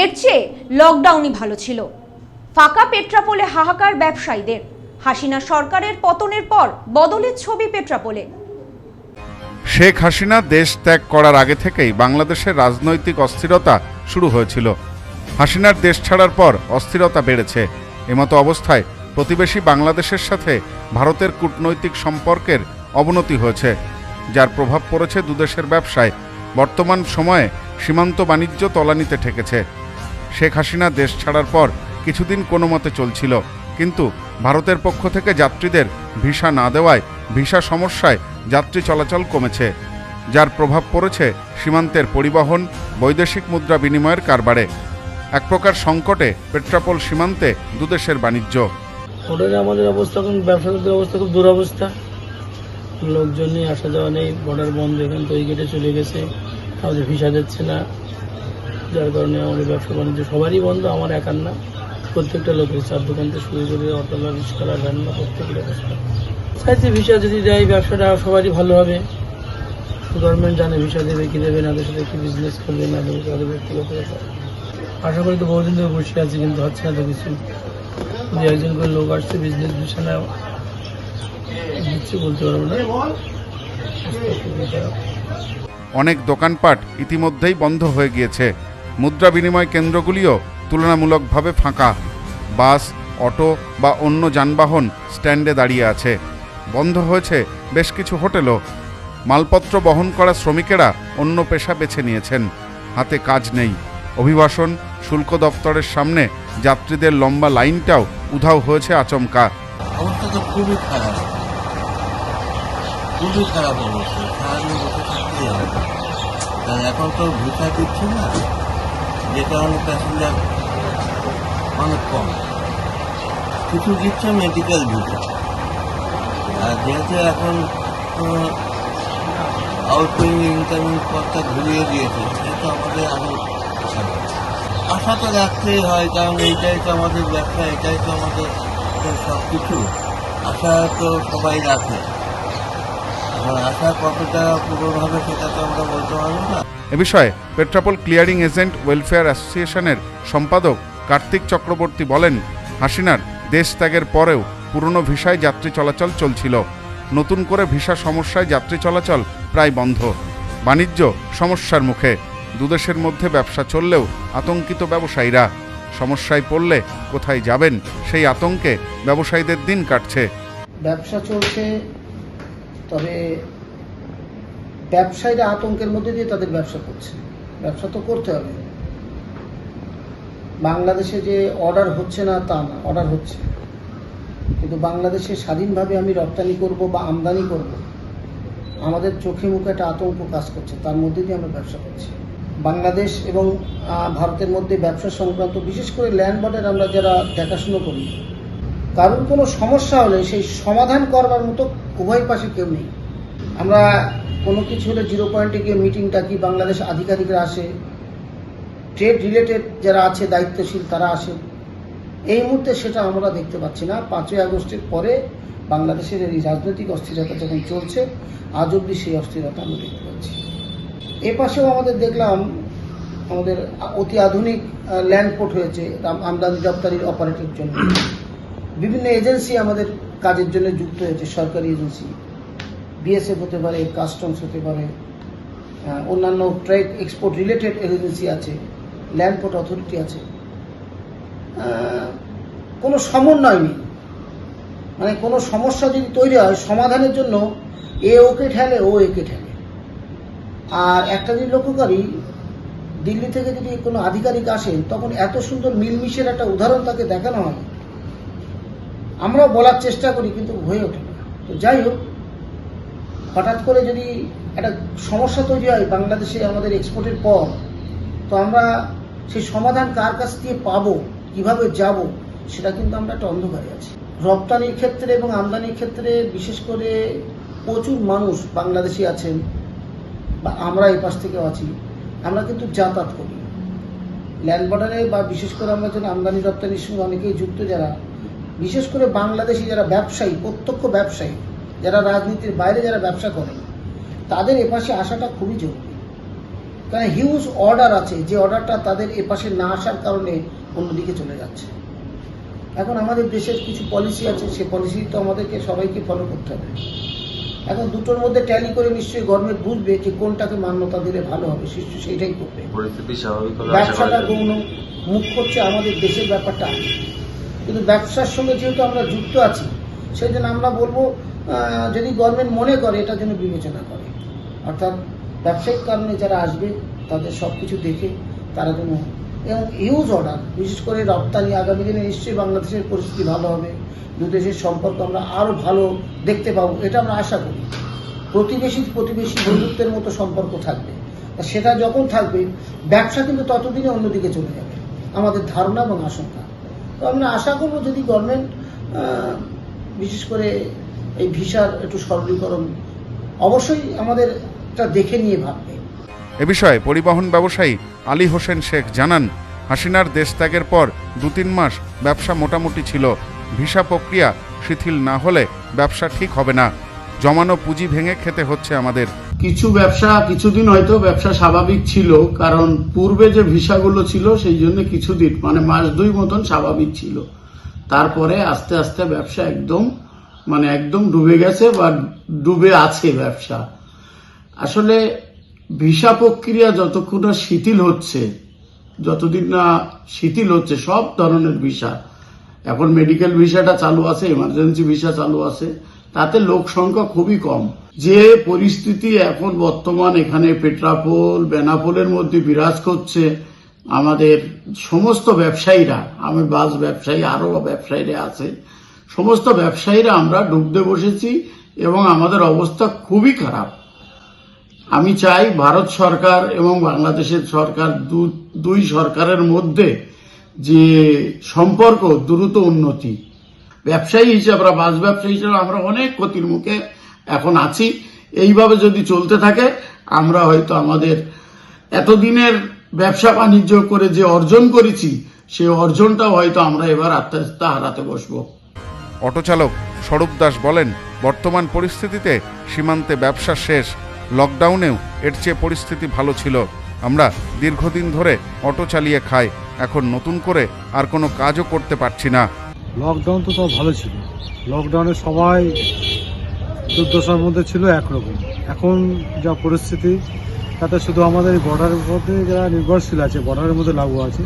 এর চেয়ে লকডাউনই ভালো ছিল। ফাঁকা পেট্রাপোলে হাহাকার ব্যবসায়ীদের, হাসিনা সরকারের পতনের পর বদলের ছবি পেট্রাপোলে। শেখ হাসিনা দেশ ত্যাগ করার আগে থেকেই বাংলাদেশের রাজনৈতিক অস্থিরতা শুরু হয়েছিল। হাসিনার দেশ ছাড়ার পর অস্থিরতা বেড়েছে। এমতো অবস্থায় প্রতিবেশী বাংলাদেশের সাথে ভারতের কূটনৈতিক সম্পর্কের অবনতি হয়েছে, যার প্রভাব পড়েছে দুদেশের ব্যবসায়। বর্তমান সময়ে সীমান্ত বাণিজ্য তলানিতে ঠেকেছে। শেখ হাসিনা দেশ ছাড়ার পর কিছুদিন কোনো মতে চলছিল, কিন্তু ভারতের পক্ষ থেকে যাত্রীদের ভিসা না দেওয়ায়, ভিসা সমস্যায় যাত্রী চলাচল কমেছে। যার প্রভাব পড়েছে সীমান্তের পরিবহন, বৈদেশিক মুদ্রা বিনিময়ের কারবারে। এক প্রকার সংকটে পেট্রাপোল সীমান্তে দুদেশের বাণিজ্য। আমাদের অবস্থা এখন ব্যবসাদারদের অবস্থা খুব দুরবস্থা। লোকজন নিয়ে আসা যাওয়া নেই বর্ডার বন্ধ, এখান তো ওই গেটে চলে গেছে। আমাদের ভিসা দিচ্ছে না। যার কারণে আমাদের ব্যবসা বাণিজ্য সবারই বন্ধ, আমার একার না। প্রত্যেকটা লোকের চার দোকান থেকে শুরু করে অটোলা রিক্সালা ভ্যানলা প্রত্যেকের অবস্থা। চাইতে ভিসা যদি দেয়, ব্যবসাটা সবারই ভালো হবে। গভর্নমেন্ট জানে ভিসা দেবে কি দেবে না, দেশে কি বিজনেস করবে না দেবে, তাদের ব্যক্তিগত ব্যাপার। আশা করি তো বহুদিন ধরে বসে আছি, কিন্তু হচ্ছে না তো কিছু দু একজন করে লোক আসছে বিজনেস ভিসা না দিচ্ছে বলতে পারব না। অনেক দোকানপাট ইতিমধ্যেই বন্ধ হয়ে গিয়েছে। মুদ্রা বিনিময় কেন্দ্রগুলিও তুলনামূলকভাবে ফাঁকা। বাস, অটো বা অন্য যানবাহন স্ট্যান্ডে দাঁড়িয়ে আছে। বন্ধ হয়েছে বেশ কিছু হোটেলও। মালপত্র বহন করা শ্রমিকেরা অন্য পেশা বেছে নিয়েছেন। হাতে কাজ নেই। অভিবাসন, শুল্ক দপ্তরের সামনে যাত্রীদের লম্বা লাইনটাও উধাও হয়েছে আচমকা। খুবই খারাপ। খুবই খারাপ অবস্থা। সারাদিন হবে কারণ এখন তো ভিসা দিচ্ছে না। যে কারণে প্যাসেঞ্জার অনেক কম। কিছু দিচ্ছে মেডিকেল ভিসা। আর যেহেতু এখন আউটগোয়িং ইনকামিং পথটা ঘুরিয়ে দিয়েছে সেটা আমাদের আরও আশা তো রাখতেই হয়, কারণ এইটাই তো আমাদের ব্যবসা, এটাই তো আমাদের সব কিছু আশা তো সবাই রাখে। এখন আশা কতটা পূরণ সেটা তো আমরা বলতে পারব না। এ বিষয়ে পেট্রাপোল ক্লিয়ারিং এজেন্ট ওয়েলফেয়ার অ্যাসোসিয়েশনের সম্পাদক কার্তিক চক্রবর্তী বলেন হাসিনার দেশ ত্যাগের পরেও পুরনো ভিসায় যাত্রী চলাচল চলছিল। নতুন করে ভিসা সমস্যায় যাত্রী চলাচল প্রায় বন্ধ। বাণিজ্য সমস্যার মুখে। দুদেশের মধ্যে ব্যবসা চললেও আতঙ্কিত ব্যবসায়ীরা। সমস্যায় পড়লে কোথায় যাবেন সেই আতঙ্কে ব্যবসায়ীদের দিন কাটছে। ব্যবসা চলছে তবে ব্যবসায়ীরা আতঙ্কের মধ্যে দিয়ে তাদের ব্যবসা করছে। ব্যবসা তো করতে হবে। বাংলাদেশে যে অর্ডার হচ্ছে না, তা না, অর্ডার হচ্ছে। কিন্তু বাংলাদেশে স্বাধীনভাবে আমি রপ্তানি করব বা আমদানি করব, আমাদের চোখে মুখে একটা আতঙ্ক কাজ করছে, তার মধ্যে দিয়ে আমরা ব্যবসা করছি। বাংলাদেশ এবং ভারতের মধ্যে ব্যবসা সংক্রান্ত বিশেষ করে ল্যান্ড বর্ডার আমরা যারা দেখাশুনো করি কারোর কোনো সমস্যা হলে সেই সমাধান করবার মতো উভয় পাশে কেউ নেই। আমরা কোনো কিছু হলে জিরো পয়েন্টে গিয়ে মিটিং ডাকি বাংলাদেশ আধিকারিকরা আসে ট্রেড রিলেটেড যারা আছে, দায়িত্বশীল তারা আসে। এই মুহূর্তে সেটা আমরা দেখতে পাচ্ছি না। পাঁচই আগস্টের পরে বাংলাদেশের এই রাজনৈতিক অস্থিরতা যখন চলছে, আজ অব্দি সেই অস্থিরতা আমরা দেখতে পাচ্ছি। এ পাশেও আমাদের দেখলাম, আমাদের অতি আধুনিক ল্যান্ড পোর্ট হয়েছে, আম- আমদানি রপ্তানির অপারেটের জন্য। বিভিন্ন এজেন্সি আমাদের কাজের জন্য যুক্ত হয়েছে, সরকারি এজেন্সি। বিএসএফ হতে পারে কাস্টমস হতে পারে অন্যান্য ট্রেড এক্সপোর্ট রিলেটেড এজেন্সি আছে ল্যান্ড পোর্ট অথরিটি আছে। কোনো সমন্বয় নেই। মানে কোনো সমস্যা যদি তৈরি হয়, সমাধানের জন্য এ ওকে ঠেলে, ও একে ঠেলে। আর একটা জিনিস লক্ষ্য করি, দিল্লি থেকে যদি কোনো আধিকারিক আসেন তখন এত সুন্দর মিলমিশের একটা উদাহরণ তাকে দেখানো হয়। আমরা বলার চেষ্টা করি, কিন্তু হয়ে ওঠে না। তো যাই হোক, হঠাৎ করে যদি একটা সমস্যা তৈরি হয় বাংলাদেশে আমাদের এক্সপোর্টের পর, তো আমরা সেই সমাধান কার কাছ দিয়ে পাবো, কীভাবে যাব, সেটা কিন্তু আমরা একটা অন্ধকারে আছি। রপ্তানির ক্ষেত্রে এবং আমদানির ক্ষেত্রে বিশেষ করে প্রচুর মানুষ বাংলাদেশি আছেন, বা আমরা এই পাশ থেকেও আছি, আমরা কিন্তু যাতায়াত করি। ল্যান্ড বর্ডারে বা বিশেষ করে আমরা যেন আমদানি রপ্তানির সঙ্গে অনেকেই যুক্ত যারা বিশেষ করে বাংলাদেশি যারা ব্যবসায়ী প্রত্যক্ষ ব্যবসায়ী যারা রাজনীতির বাইরে যারা ব্যবসা করেন তাদের এপাশে আসাটা খুবই জরুরি। কারণ হিউজ অর্ডার আছে যে অর্ডারটা তাদের এপাশে না আসার কারণে অন্যদিকে চলে যাচ্ছে। এখন আমাদের দেশের কিছু পলিসি আছে সে পলিসি তো আমাদেরকে সবাইকে ফলো করতে হবে। এখন দুটোর মধ্যে ট্যালি করে নিশ্চয়ই গভর্নমেন্ট বুঝবে যে কোনটাকে মান্যতা দিলে ভালো হবে শিশু সেইটাই করবে। ব্যবসাটা গৌণ মুখ করছে আমাদের দেশের ব্যাপারটা কিন্তু ব্যবসার সঙ্গে যেহেতু আমরা যুক্ত আছি সেই জন্য আমরা বলব যদি গভর্নমেন্ট মনে করে, এটা জন্য বিবেচনা করে। অর্থাৎ ব্যবসায়িক কারণে যারা আসবে, তাদের সব কিছু দেখে তারা যেন, এবং হিউজ অর্ডার বিশেষ করে রপ্তানি আগামী দিনে নিশ্চয়ই বাংলাদেশের পরিস্থিতি ভালো হবে দু দেশের সম্পর্ক আমরা আরও ভালো দেখতে পাবো, এটা আমরা আশা করি। প্রতিবেশী প্রতিবেশী বন্ধুত্বের মতো সম্পর্ক থাকবে। সেটা যখন থাকবে, ব্যবসা কিন্তু ততদিনে অন্যদিকে চলে যাবে। আমাদের ধারণা এবং আশঙ্কা। তো আমরা আশা করব যদি গভর্নমেন্ট বিশেষ করে এই ভিসার একটু সরলীকরণ অবশ্যই আমাদের দেখে নিয়ে ভাববে। এ বিষয়ে পরিবহন ব্যবসায়ী আলী হোসেন শেখ জানান, হাসিনার দেশ ত্যাগের পর দু তিন মাস ব্যবসা মোটামুটি ছিল। ভিসা প্রক্রিয়া শিথিল না হলে ব্যবসা ঠিক হবে না। জমানো পুঁজি ভেঙে খেতে হচ্ছে আমাদের। কিছু ব্যবসা, কিছুদিন হয়তো ব্যবসা স্বাভাবিক ছিল, কারণ পূর্বে যে ভিসাগুলো ছিল সেই জন্য কিছুদিন মানে মাস দুই মতন স্বাভাবিক ছিল। তারপরে আস্তে আস্তে ব্যবসা একদম মানে একদম ডুবে গেছে বা ডুবে আছে ব্যবসা। আসলে ভিসা প্রক্রিয়া যতক্ষণ না শিথিল হচ্ছে, যতদিন না শিথিল হচ্ছে সব ধরনের ভিসা। এখন মেডিকেল ভিসাটা চালু আছে এমার্জেন্সি ভিসা চালু আছে, তাতে লোক সংখ্যা খুবই কম। যে পরিস্থিতি এখন বর্তমান এখানে পেট্রাপোল, বেনাপোলের মধ্যে বিরাজ করছে, আমাদের সমস্ত ব্যবসায়ীরা, আমি বাস ব্যবসায়ী, আরও ব্যবসায়ীরা আছে, সমস্ত ব্যবসায়ীরা আমরা ডুবতে বসেছি এবং আমাদের অবস্থা খুবই খারাপ। আমি চাই ভারত সরকার এবং বাংলাদেশের সরকার দুই সরকারের মধ্যে যে সম্পর্ক দ্রুত উন্নতি। ব্যবসায়ী হিসেবে বাস ব্যবসায়ী হিসাবে আমরা অনেক ক্ষতির মুখে এখন আছি। এইভাবে যদি চলতে থাকে আমরা হয়তো আমাদের এতদিনের ব্যবসা বাণিজ্য করে যে অর্জন করেছি সেই অর্জনটাও হয়তো আমরা এবার আস্তে আস্তে হারাতে বসবো। অটোচালক স্বরূপ দাস বলেন বর্তমান পরিস্থিতিতে সীমান্তে ব্যবসা শেষ লকডাউনেও এর চেয়ে পরিস্থিতি ভালো ছিল। আমরা দীর্ঘদিন ধরে অটো চালিয়ে খাই এখন নতুন করে আর কোনো কাজও করতে পারছি না। লকডাউন তো সব ভালো ছিল। লকডাউনে সবাই দুর্দশার মধ্যে ছিল একরকম। এখন যা পরিস্থিতি, তাতে শুধু আমাদের বর্ডারের মধ্যে যারা নির্ভরশীল আছে বর্ডারের মধ্যে লাগু আছে,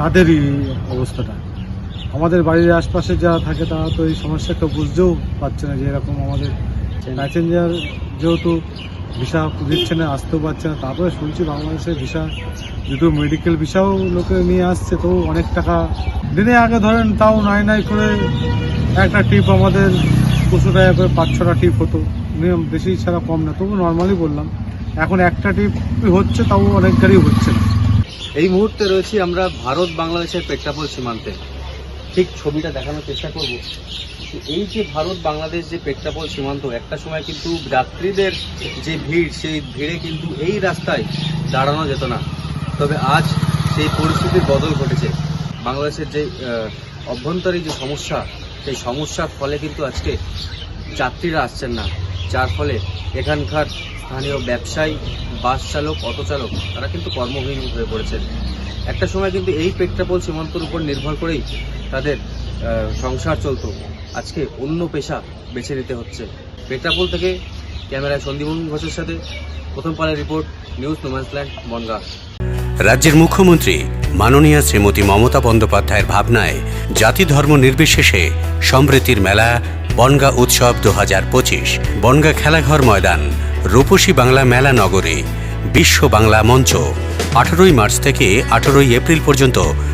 তাদেরই অবস্থাটা। আমাদের বাড়ির আশপাশে যারা থাকে, তারা তো এই সমস্যাটা বুঝতেও পারছে না যে এরকম আমাদের প্যাসেঞ্জার যেহেতু ভিসা দিচ্ছে না, আসতেও পারছে না, তারপরে শুনছি বাংলাদেশের ভিসা দুটো মেডিকেল ভিসাও লোকে নিয়ে আসছে, তো অনেক টাকা দিনে আগে ধরেন তাও নাই নাই করে একটা টিপ আমাদের দুশো টাকা করে পাঁচ ছটা টিপ হতো। নিয়ম বেশি ছাড়া কম না, তবু নর্মালি বললাম, এখন একটা টিপ হচ্ছে, তাও অনেক গাড়ি হচ্ছে এই মুহূর্তে রয়েছি আমরা ভারত বাংলাদেশের পেট্রাপোল সীমান্তে। ঠিক ছবিটা দেখানোর চেষ্টা করব। এই যে ভারত বাংলাদেশ যে পেট্রাপোল সীমান্ত, একটা সময় কিন্তু যাত্রীদের যে ভিড়, সেই ভিড়ে কিন্তু এই রাস্তায় দাঁড়ানো যেত না। তবে আজ সেই পরিস্থিতির বদল ঘটেছে। বাংলাদেশের যে অভ্যন্তরীণ যে সমস্যা সেই সমস্যার ফলে কিন্তু আজকে যাত্রীরা আসছেন না। যার ফলে এখানকার স্থানীয় ব্যবসায়ী, বাস চালক, অটো চালক, তারা কিন্তু কর্মহীন হয়ে পড়েছেন। একটা সময় কিন্তু এই পেট্রাপোল সীমান্তর উপর নির্ভর করেই তাদের সংসার চলতো। আজকে অন্য পেশা বেছে নিতে হচ্ছে। পেট্রাপোল থেকে ক্যামেরায় সন্দীপন ঘোষের সাথে প্রথম পালের রিপোর্ট, নিউজ নোম্যান্সল্যান্ড, বনগাঁ। রাজ্যের মুখ্যমন্ত্রী মাননীয়া শ্রীমতী মমতা বন্দ্যোপাধ্যায়ের ভাবনায় জাতি ধর্ম নির্বিশেষে সমৃদ্ধির মেলা বনগা উৎসব দু হাজার পঁচিশ। বনগা খেলাঘর ময়দান, রূপসী বাংলা মেলা নগরী, বিশ্ব বাংলা মঞ্চ। আঠারোই মার্চ থেকে আঠারোই এপ্রিল পর্যন্ত